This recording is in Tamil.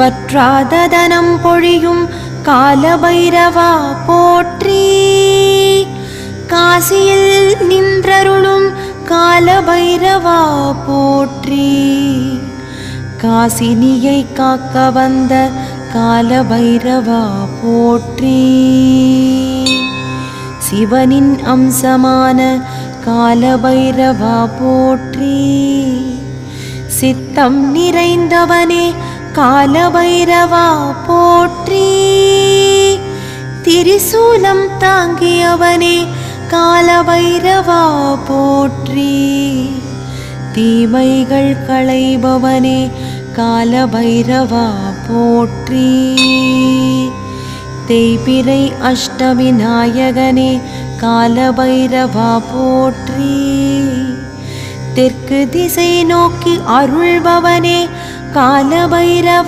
வற்றாததனம் பொழியும் காலபைரவா போற்றி. காசியில் நின்றருளும் காலபைரவா போற்றி. காசினியை காக்க வந்த காலபைரவா போற்றி. சிவனின் அம்சமான காலபைரவா போற்றி. சித்தம் நிறைந்தவனே காலபைரவா போற்றி திரிசூலம் தாங்கியவனே காலபைரவா போற்றி தீமைகள் களைபவனே காலபைரவா போற்றி தேய்பிரை அஷ்டமி நாயகனே காலபைரவா போற்றி தெற்கு திசை நோக்கி அருள்பவனே காலபைரவ